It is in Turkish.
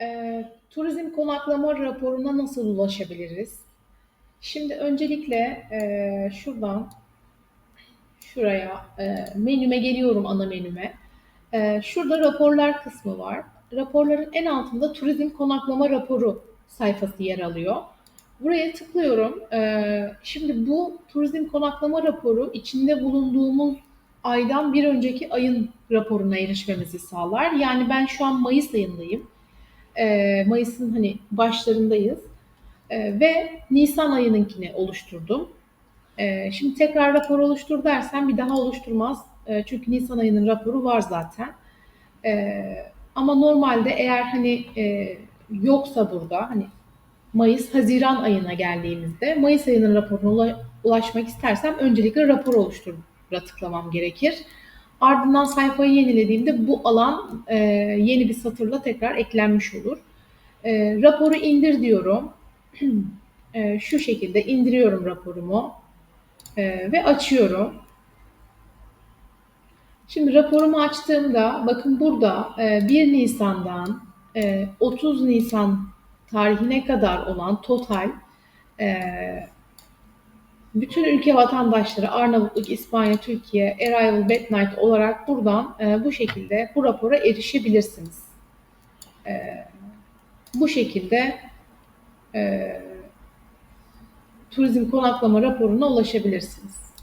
Eee, turizm konaklama raporuna nasıl ulaşabiliriz? Şimdi öncelikle eee, şuradan şuraya eee, menüme geliyorum ana menüme. Eee, şurada raporlar kısmı var. Raporların en altında turizm konaklama raporu sayfası yer alıyor. Buraya tıklıyorum. Eee, şimdi bu turizm konaklama raporu içinde bulunduğumuz aydan bir önceki ayın raporuna erişmemizi sağlar. Yani ben şu an Mayıs ayındayım. Eee, Mayıs'ın hani başlarındayız. Eee, ve Nisan ayınınkini oluşturdum. Eee, şimdi tekrar rapor oluştur dersen bir daha oluşturmaz. Eee, çünkü Nisan ayının raporu var zaten. Eee, ama normalde eğer hani eee, yoksa burada hani Mayıs, Haziran ayına geldiğimizde Mayıs ayının raporuna ula- ulaşmak istersem öncelikle rapor oluştura tıklamam gerekir. Ardından sayfayı yenilediğimde bu alan e, yeni bir satırla tekrar eklenmiş olur. E, raporu indir diyorum. E, şu şekilde indiriyorum raporumu e, ve açıyorum. Şimdi raporumu açtığımda bakın burada e, 1 Nisan'dan e, 30 Nisan tarihine kadar olan total e, bütün ülke vatandaşları Arnavutluk, İspanya, Türkiye, Arrival, Bad olarak buradan e, bu şekilde bu rapora erişebilirsiniz. E, bu şekilde e, turizm konaklama raporuna ulaşabilirsiniz.